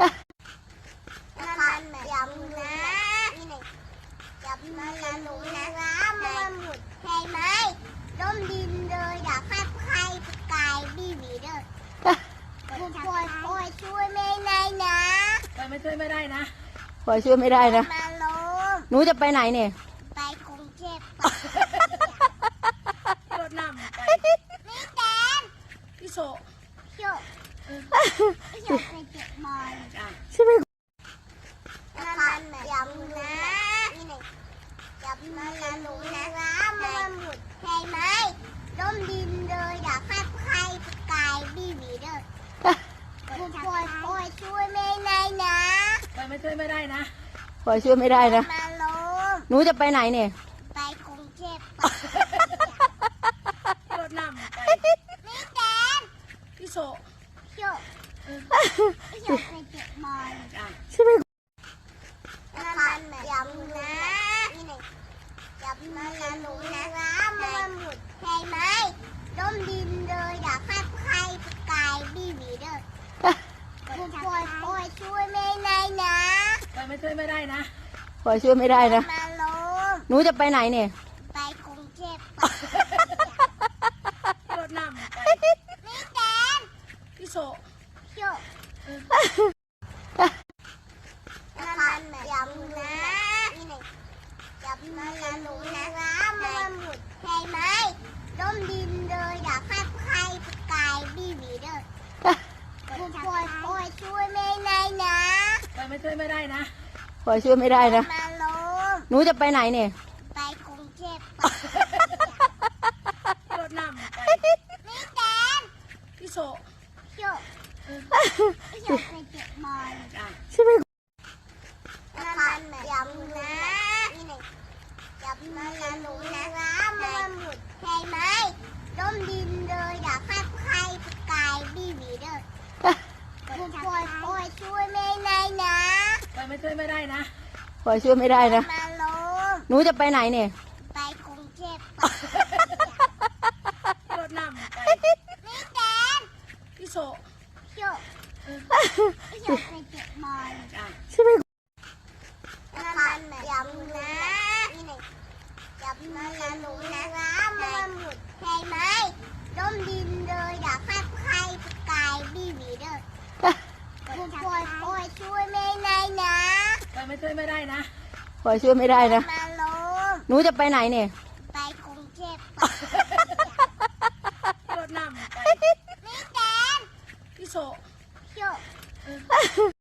มันยำนะยำมันหนูนะมันหมุดใช่ไหมร่มดินเลยอยากให้ใครกายบีบีเด้อคุณปอยปอยช่วยไม่ได้นะไปไม่ช่วยไม่ได้นะพลอยช่วยไม่ได้นะมาล้มหนูจะไปไหนเนี่ย ไปกรุงเทพ รถน้ำไป นี่แตน พี่โซ โย กโยกไปเก็บบอลจ้ะใช่ไหมมันยำนะยำมันหนูนะมันหมุดใช่ไหมร่มดินเลยอยากให้ใครกายบีบีเด้อคุณปอยปอยช่วยไม่ได้นะไปไม่ช่วยไม่ได้นะพลอยช่วยไม่ได้นะมาล้มหนูจะไปไหนเนี่ยไปกรุงเทพรถน้ำไปนี่แตนพี่โซ โยกโยกไปเก็บบอลจ้ะใช่ไหมมันยำนะยำมันหนูนะมันหมุดใช่ไหมร่มดินเลยอยากให้ใครกายบีบีเด้อคุณปอยปอยช่วยไม่ได้นะไปไม่ช่วยไม่ได้นะพลอยช่วยไม่ได้นะมาล้มหนูจะไปไหนเนี่ย ไปกรุงเทพ รถน้ำไป นี่แตน พี่โซ โยกมันยำนะยำมันหนูนะมันหมุดใช่ไหมร่มดินเลยอยากให้ใครกายบีบี เด้อคุณปอยปอยช่วยไม่ได้นะไปไม่ช่วยไม่ได้นะพลอยช่วยไม่ได้นะ มาล้มหนูจะไปไหนเนี่ย ไปกรุงเทพรถน้ำไปนี่แตนพี่โซโยกโยกไปเก็บบอลจ้ะใช่ไหม มันยำนะยำมันหนูนะมันหมุดใช่ไหมร่มดินเลยอยากให้ใครกายบีบีเด้อคุณปอยปอยช่วยไม่ได้นะ ไปไม่ ช่วยไม่ได้นะพลอยช่วยไม่ได้นะ มาล้มหนูจะไปไหนเนี่ย ไปกรุงเทพรถน้ำไปนี่แตนพี่โซโยกโยกไปเก็บบอลจ้ะใช่ไหมมันยำนะยำมันหนูนะมันหมุดใช่ไหมร่มดินเลยอยากให้ใครกายบีบีเด้อคุณปอยปอยช่วยไม่ได้นะ ไปไม่ช่วยไม่ได้นะพลอยช่วยไม่ได้นะ มาล้มหนูจะไปไหนเนี่ย ไปกรุงเทพ